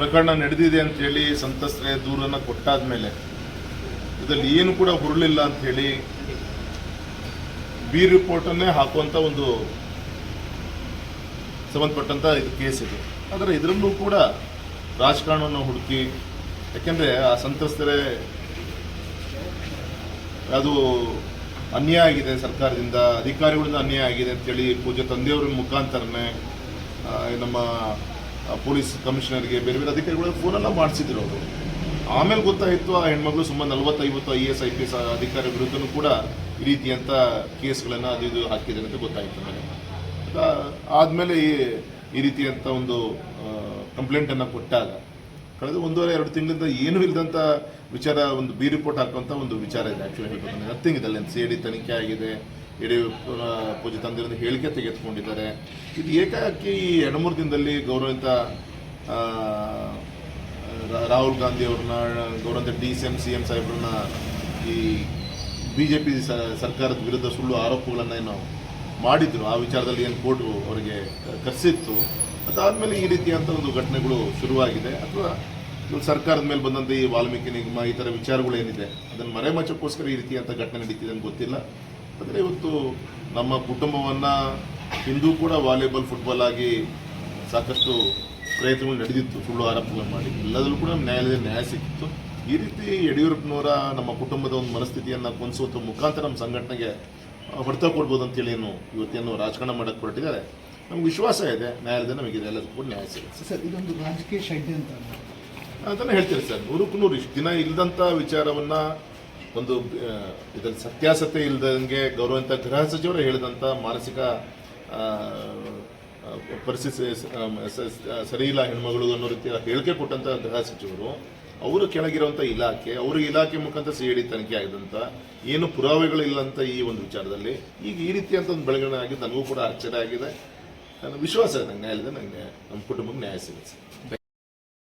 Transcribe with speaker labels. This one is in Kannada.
Speaker 1: ಪ್ರಕರಣ ನಡೆದಿದೆ ಅಂತ ಹೇಳಿ ದೂರನ್ನು ದೂರನ್ನ ಕೊಟ್ಟಾದ್ಮೇಲೆ ಇದರಲ್ಲಿ ಏನು ಕೂಡ ಹುರುಳಿಲ್ಲ ಅಂತ ಹೇಳಿ ಬಿ ರಿಪೋರ್ಟನ್ನೇ ಹಾಕುವಂತ ಒಂದು ಸಂಬಂಧಪಟ್ಟಂತ ಇದು ಕೇಸ್ ಇದು. ಆದರೆ ಇದರಲ್ಲೂ ಕೂಡ ರಾಜಕಾರಣವನ್ನು ಹುಡುಕಿ, ಯಾಕೆಂದ್ರೆ ಆ ಸಂತ್ರಸ್ತರೇ ಅದು ಅನ್ಯಾಯ ಆಗಿದೆ ಸರ್ಕಾರದಿಂದ, ಅಧಿಕಾರಿಗಳಿಂದ ಅನ್ಯಾಯ ಆಗಿದೆ ಅಂತೇಳಿ ಪೂಜೆ ತಂದೆಯವರ ಮುಖಾಂತರನೇ ನಮ್ಮ ಪೊಲೀಸ್ ಕಮಿಷನರ್ಗೆ ಬೇರೆ ಬೇರೆ ಅಧಿಕಾರಿಗಳ ಫೋನೆಲ್ಲ ಮಾಡಿಸಿದ್ರು ಅವರು. ಆಮೇಲೆ ಗೊತ್ತಾಯಿತು, ಆ ಹೆಣ್ಮಗಳು ಸುಮಾರು ನಲವತ್ತೈವತ್ತು I S, I P S ಅಧಿಕಾರಿ ವಿರುದ್ಧನೂ ಕೂಡ ಈ ರೀತಿಯಂಥ ಕೇಸ್ಗಳನ್ನು ಅದು ಇದು ಹಾಕಿದೆ ಅಂತ ಗೊತ್ತಾಯಿತು ನನಗೆ. ಆದಮೇಲೆ ಈ ರೀತಿಯಂಥ ಒಂದು ಕಂಪ್ಲೇಂಟನ್ನು ಕೊಟ್ಟಾಗ ಕಳೆದ ಒಂದೂವರೆ, ಎರಡು ತಿಂಗಳಿಂದ ಏನೂ ಇಲ್ಲದಂಥ ವಿಚಾರ, ಒಂದು ಬಿ ರಿಪೋರ್ಟ್ ಹಾಕುವಂಥ ಒಂದು ವಿಚಾರ ಇದೆ. ಆ್ಯಕ್ಚುಲಿ ಹೇಳ್ಬೇಕು ನಥಿಂಗ್ ಇದಲ್ಲ ಸಿ ಡಿ ತನಿಖೆ ಆಗಿದೆ. ಯಡಿಯೂರಪ್ಪ ಪೂಜೆ ತಂದಿರೋದು ಹೇಳಿಕೆ ತೆಗೆದುಕೊಂಡಿದ್ದಾರೆ. ಇದು ಏಕಾಏಕಿ ಈ ಎರಡು ಮೂರು ದಿನದಲ್ಲಿ ಗೌರವಿತ ರಾಹುಲ್ ಗಾಂಧಿ ಅವ್ರನ್ನ, ಗೌರವಂತ D C M C M ಸಾಹೇಬ್ರನ್ನ ಈ ಬಿ ಜೆ ಪಿ ಸರ್ಕಾರದ ವಿರುದ್ಧ ಸುಳ್ಳು ಆರೋಪಗಳನ್ನು ಏನು ಮಾಡಿದ್ರು. ಆ ವಿಚಾರದಲ್ಲಿ ಏನು ಕೋರ್ಟ್ ಅವರಿಗೆ ಕರೆಸಿತ್ತು. ಅದಾದಮೇಲೆ ಈ ರೀತಿಯಂಥ ಒಂದು ಘಟನೆಗಳು ಶುರುವಾಗಿದೆ. ಅಥವಾ ಸರ್ಕಾರದ ಮೇಲೆ ಬಂದಂಥ ಈ ವಾಲ್ಮೀಕಿ ನಿಗಮ ಈ ಥರ ವಿಚಾರಗಳು ಏನಿದೆ, ಅದನ್ನು ಮರೆಮಚಕ್ಕೋಸ್ಕರ ಈ ರೀತಿಯಂಥ ಘಟನೆ ನಡೀತಿದೆ ಅಂತ ಗೊತ್ತಿಲ್ಲ. ಆದರೆ ಇವತ್ತು ನಮ್ಮ ಕುಟುಂಬವನ್ನು ಹಿಂದೂ ಕೂಡ ವಾಲಿಬಾಲ್ ಫುಟ್ಬಾಲ್ ಆಗಿ ಸಾಕಷ್ಟು ಪ್ರಯತ್ನಗಳು ನಡೆದಿತ್ತು ಸುಳ್ಳು ಆರೋಪಗಳನ್ನು ಮಾಡಿ ಎಲ್ಲದರಲ್ಲೂ ಕೂಡ ನ್ಯಾಯಾಲಯದ ನ್ಯಾಯ ಸಿಕ್ಕಿತ್ತು. ಈ ರೀತಿ ಯಡಿಯೂರಪ್ಪನವರ ನಮ್ಮ ಕುಟುಂಬದ ಒಂದು ಮನಸ್ಥಿತಿಯನ್ನು ಕೊನಿಸುವಂಥ ಮುಖಾಂತರ ನಮ್ಮ ಸಂಘಟನೆಗೆ ಹೊಡೆತ ಕೊಡ್ಬೋದು ಅಂತೇಳಿ ಏನು ಇವತ್ತೇನು ರಾಜಕಾರಣ ಮಾಡೋಕ್ಕೆ ಹೊರಟಿದ್ದಾರೆ. ನಮ್ಗೆ ವಿಶ್ವಾಸ ಇದೆ ನ್ಯಾಯಾಲಯದ ನಮಗೆ ಎಲ್ಲದಕ್ಕೂ ಕೂಡ ನ್ಯಾಯ ಸಿಗುತ್ತೆ.
Speaker 2: ಸರ್ ಇದೊಂದು ರಾಜಕೀಯ ಷಡ್ಯಂತ್ರ
Speaker 1: ಅದನ್ನು ಹೇಳ್ತೀನಿ ಸರ್ ನೂರಕ್ಕೂ ನೂರು ಇಷ್ಟು ದಿನ ಇಲ್ಲದಂಥ ವಿಚಾರವನ್ನ ಒಂದು ಇದರ ಇದರಲ್ಲಿ ಸತ್ಯಾಸತ್ಯ ಇಲ್ಲದಂಗೆ ಗೌರವಂತ ಗೃಹ ಸಚಿವರು ಹೇಳಿದಂಥ ಮಾನಸಿಕ ಪರಿಸ್ಥಿತಿ ಸರಿಯಿಲ್ಲ ಇಲ್ಲ ಹೆಣ್ಮಗಳು ಅನ್ನೋ ರೀತಿಯ ಹೇಳಿಕೆ ಕೊಟ್ಟಂತ ಗೃಹ ಸಚಿವರು, ಅವರು ಕೆಳಗಿರುವಂಥ ಇಲಾಖೆ, ಅವ್ರ ಇಲಾಖೆ ಮುಖಾಂತರ ಸಿ ಡಿ ತನಿಖೆ ಆಗಿದಂಥ ಏನು ಪುರಾವೆಗಳಿಲ್ಲಂಥ ಈ ಒಂದು ವಿಚಾರದಲ್ಲಿ, ಈಗ ಈ ರೀತಿಯಂಥ ಒಂದು ಬೆಳವಣಿಗೆ ಆಗಿದ್ದು ನನಗೂ ಕೂಡ ಆಶ್ಚರ್ಯ ಆಗಿದೆ. ನನ್ನ ವಿಶ್ವಾಸ ಇದೆ ನ್ಯಾಯಾಲಯದ ನನಗೆ ನಮ್ಮ ಕುಟುಂಬಕ್ಕೆ ನ್ಯಾಯ ಸಿಗುತ್ತೆ.